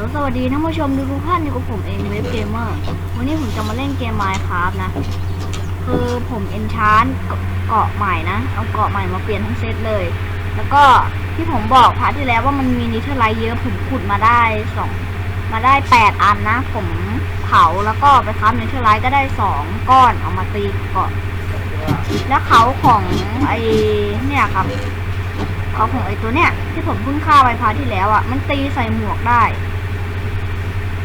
ลสวัสดีท่านผู้ชมทุกท่านอยู่กับผมเองเว็บเกมเมอร์วันนี้ผมจะมาเล่นเกม Minecraft นะ คือผมเอนชานเกาะใหม่นะ เอาเกาะใหม่มาเปลี่ยนทั้งเซตเลย แล้วก็ที่ผมบอกพาร์ทที่แล้วว่ามันมีนิเทอร์ไลท์เยอะผมขุดมาได้สองมาได้แปดอันนะ ผมเผาแล้วก็ไปคับนิเทอร์ไลท์ก็ได้สองก้อนเอามาตีเกาะแล้วเขาของไอเนี่ยครับเขาของไอตัวเนี้ยที่ผมเพิ่งฆ่าไปพาร์ทที่แล้วอะ่ะ มันตีใส่หมวกได้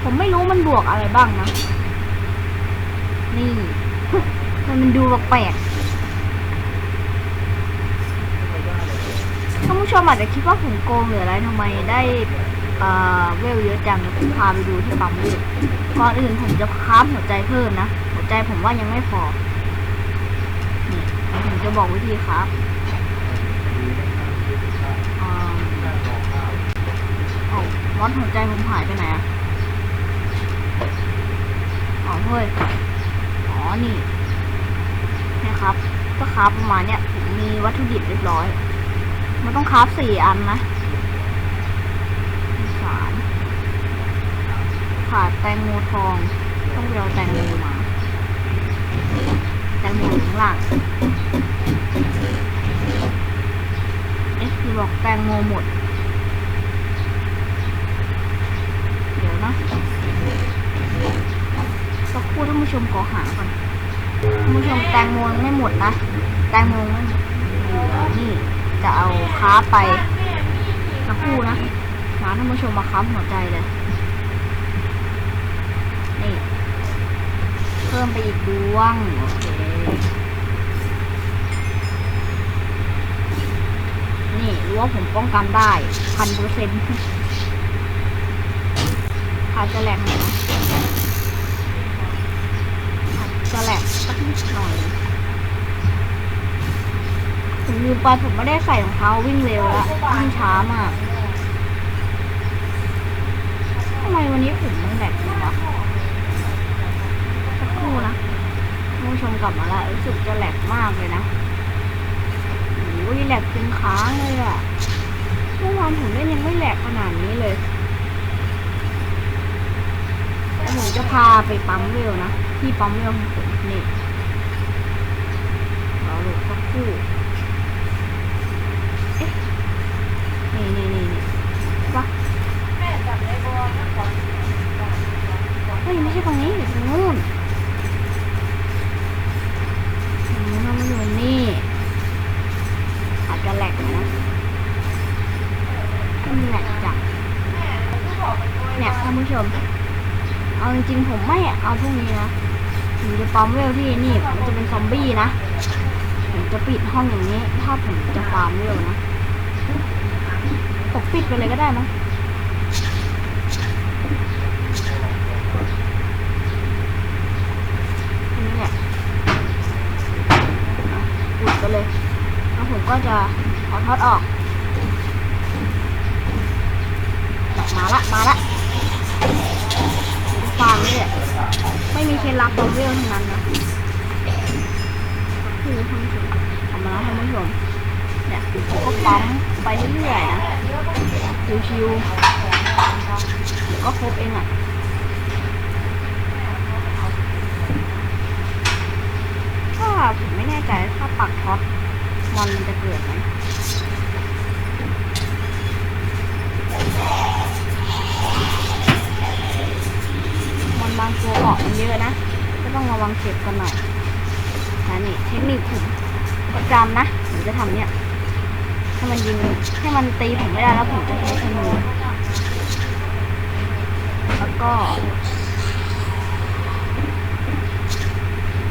ผมไม่รู้มันบวกอะไรบ้างนะ นี่ มันมันดูแปลกท่านผู้ชมอาจจะคิดว่าผมโกงหรืออะไรทำไมได้เอ่อเวลเยอะจังเดี๋ยวผมพาไปดูที่ปั๊มเวลก่อนอื่นผมจะค้าบหัวใจเพิ่มนะ หัวใจผมว่ายังไม่พอ นี่ผมจะบอกวิธีครับอ่าเอ้ามอสหัวใจผมหายไปไหนอะ อ๋อเฮ้ยอ๋อนี่นะครับก็คราฟประมาณเนี้ยผมมีวัตถุดิบเรียบร้อย มันต้องคราฟสี่อันนะสารขาดแตงโมทอง ต้องไปเอาแตงโมมา แตงโมข้างล่างเอ๊ะคือบอกแตงโมหมด เดี๋ยวนะสักครู่ ท่านผู้ชมขอหาก่อนท่านผู้ชมแตงโมยังไม่หมดนะ แตงโมไม่หมดนี่จะเอาค้าไปสักครู่นะหาท่านผู้ชมมาค้าหัวใจเลย นี่ เพิ่มไปอีกดวง โอเค นี่รู้ว่าผมป้องกันได้พันเปอร์เซ็นต์อาจจะแหลกหนนะ อาจจะแหลกสักนิดหน่อยผมลืมไปผมไม่ได้ใส่รองเท้าวิ่งเร็วแล้ววิ่งช้ามากทำไมวันนี้ผมมันแหลกจังวะสักครู่นะผู้ชมกลับมาล้วรู้สึกจะแหลกมากเลยนะโอ้ยแหลกเป็นค้างเลยอะเมื่อวานผมเล่นยังไม่แหลกขนาดนี้เลยแล้วผมจะพาไปปั๊มเร็วนะ ที่ปั๊มเวลของผมนี่เราหลบสักคู่เอ๊ะนี่นี่นี่นี่วะเฮ้ยไม่ใช่ตรงนี้อยู่ตรงนู้นตรงนู้นมันอยู่นี่อาจจะแหลกน่อยนะมันแหลกจังเนี่ยท่านผู้ชมเอาจริงๆผมไม่เอาพวกนี้นะ ผมจะปั๊มเวลที่นี่มันจะเป็นซอมบี้นะ ผมจะปิดห้องอย่างนี้ ถ้าผมจะฟาร์มเวลนะผมปิดไปเลยก็ได้มั้งอันนี้แหละปิดไปเลย แล้วผมก็จะเอาท็อตออกมาละ มาละฟาร์มนี่แหละ ไม่มีเคล็ดลับตัวเวลทั้งนั้นนะคือท่านผู้ชมทำมาแล้วท่านผู้ชมเนี่ยผมก็ปั๊มไปเรื่อยๆนะชิวๆเดี๋ยวก็ครบเองอะถ้าผมไม่แน่ใจถ้าปักท็อตมอนมันจะเกิดไหม ระวังเจ็บกันหน่อยนะนี่เทคนิคผมประจำนะผมจะทำเนี่ยให้มันยิงให้มันตีผมไม่ได้แล้วผมจะใช้ธนูแล้วก็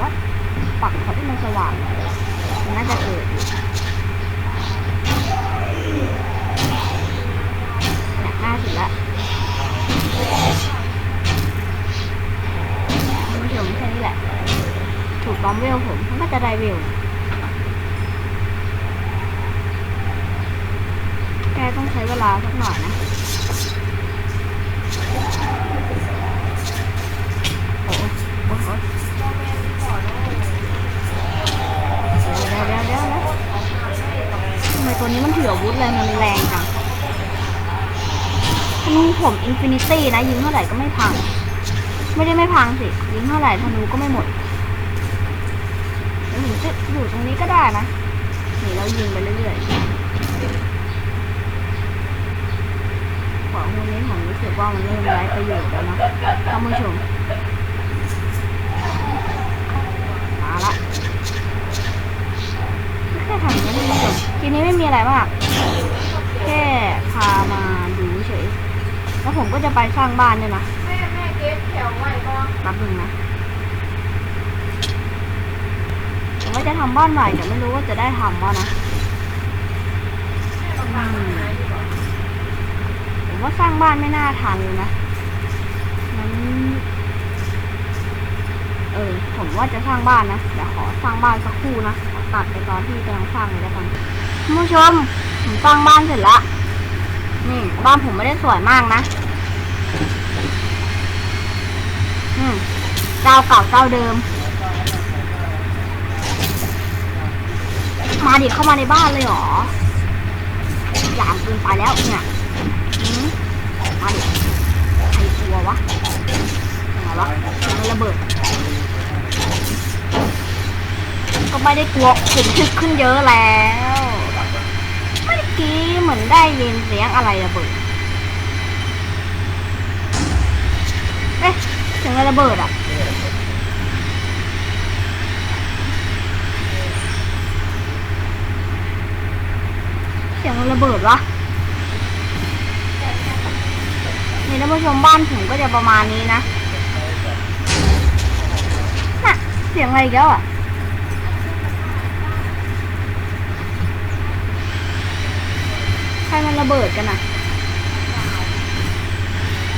วัดปักเขาที่มันสว่างมันน่าจะเกิดอยู่เนี่ยห้าสิบละ ท่านผู้ชมแค่นี้แหละ ถูกบอ มันก็จะได้เวแค่ต้องใช้เวลาสักหน่อยนะโอ้โอ้โหเดี๋ยวเดี๋ยวเดี๋ยวเดี๋ยวทำไมตัวนี้มันถืออาวุธอะไรมันแรงจังธนูผมอินฟินิตี้นะ ยิงเท่าไหร่ก็ไม่พัง ไม่ได้ไม่พังสิ ยิงเท่าไหร่ธนูก็ไม่หมด เดี๋ยวผมจะอยู่ตรงนี้ก็ได้นะนี่เรายิงไปเรื่อยๆของพวกนี้ผมรู้สึกว่ามันเริ่มไร้ประโยชน์แล้วนะท่านผู้ชมมาละแค่ทำอย่างนี้ท่านผู้ชมทีนี้ไม่มีอะไรมากแค่พามาดูเฉยแล้วผมก็จะไปสร้างบ้านด้วยนะแม่แม่เก็บแถวไว้ก็แป๊บนึงนะ ผม ว่าจะทำบ้านใหม่แต่ไม่รู้ว่าจะได้ทำวะนะแม่ต้องทำอะผมว่าสร้างบ้านไม่น่าทันเลยนะงั้นเออ ผมว่าจะสร้างบ้านนะเดี๋ยวขอสร้างบ้านสักครู่นะขอตัดไปตอนที่กำลังสร้างเลยแล้วกันคุณผู้ชมผมสร้างบ้านเสร็จละนี่บ้านผมไม่ได้สวยมากนะอืมเจ้าเก่าเจ้าเดิม มาดิเข้ามาในบ้านเลยเหรออย่างเกินไปแล้วเนี่ยหืมมาดิใครกลัววะยังไงวะมันระเบิด ก็ไม่ได้กลัวขึ้นขึ้นขึ้นเยอะแล้วเมื่อกี้เหมือนได้ยินเสียงอะไรระเบิดเอ๊ะเสียงอะไรระเบิดอะ เสียงมัน ระเบิดวะนี่ท่านผู้ชมบ้านผมก็จะประมาณนี้นะน่ะเสียงอะไรอีกแล้วอะใครมันระเบิดกันอะ